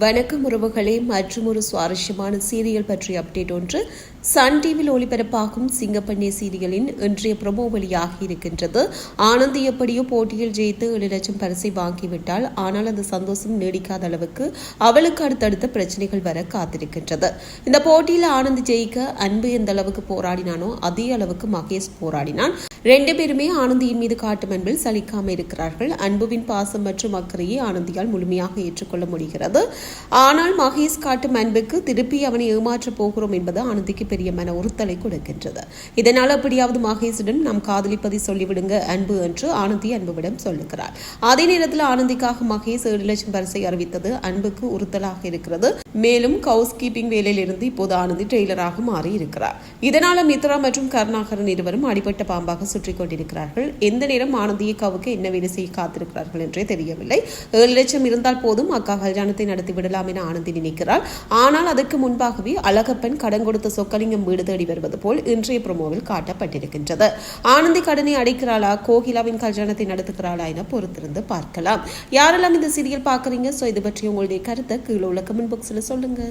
வணக்கம் உறவுகளே. மற்றும் ஒரு சுவாரஸ்யமான சீரியல் பற்றிய அப்டேட் ஒன்று. சன் டிவியில் ஒளிபரப்பாகும் சிங்கப்பண்ணே சீரியலின் இன்றைய ப்ரமோ வழியாக இருக்கின்றது. ஆனந்த் எப்படியோ போட்டியில் ஜெயித்து ஏழு லட்சம் பரிசை வாங்கிவிட்டால் ஆனால் அந்த சந்தோஷம் நீடிக்காத அளவுக்கு அவளுக்கு அடுத்தடுத்த பிரச்சனைகள் வர காத்திருக்கின்றது. இந்த போட்டியில் ஆனந்த் ஜெயிக்க அன்பு எந்த அளவுக்கு போராடினானோ அதே அளவுக்கு மகேஷ் போராடினான். ரெண்டு பேருமே ஆனந்தியின் மீது காட்டும் அன்பில் சலிக்காம இருக்கிறார்கள். அன்புவின் பாசம் மற்றும் அக்கறையை ஆனந்தியால் முழுமையாக ஏற்றுக்கொள்ள முடிகிறது. ஆனால் மகேஷ் காட்டும் அன்புக்கு திருப்பி அவனை ஏமாற்றப் போகிறோம் என்பது ஆனந்திக்கு பெரிய மன உறுத்தலை கொடுக்கின்றது. இதனால் அப்படியாவது மகேஷுடன் நாம் காதலிப்பதை சொல்லிவிடுங்க அன்பு என்று ஆனந்தி அன்புவிடம் சொல்லுகிறார் அதே நேரத்தில் ஆனந்திக்காக மகேஷ் ஏழு லட்சம் பரிசை அறிவித்தது அன்புக்கு உறுத்தலாக இருக்கிறது. மேலும் ஹவுஸ் கீப்பிங் வேலையிலிருந்து இப்போது ஆனந்தி டெய்லராக மாறி இருக்கிறார் இதனால மித்ரா மற்றும் கருணாகரன் இருவரும் அடிபட்ட பாம்பாக சுற்றிக் கொண்டிருக்கிறார்கள். எந்த நேரம் ஆனந்தியை என்ன வேலை செய்ய காத்திருக்கிறார்கள் என்றே தெரியவில்லை. ஏழு லட்சம் இருந்தால் போதும் அக்கா கல்யாணத்தை நடத்தி விடலாம் என ஆனந்தி நினைக்கிறார் ஆனால் அதற்கு முன்பாகவே அழகப்பன் கடன் கொடுத்த சொக்கலிங்கம் வீடு தேடி வருவது போல் இன்றைய ப்ரோமோவில் காட்டப்பட்டிருக்கின்றது. ஆனந்தி கடனை அடைக்கிறாளா? கோகிலாவின் கல்யாணத்தை நடத்துகிறாளா என பொறுத்திருந்து பார்க்கலாம். யாரெல்லாம் இந்த சீரியல் பார்க்குறீங்க? ஸோ இது பற்றி உங்களுடைய கருத்தை கீழே உள்ள கமெண்ட் பாக்ஸில் சொல்லுங்க.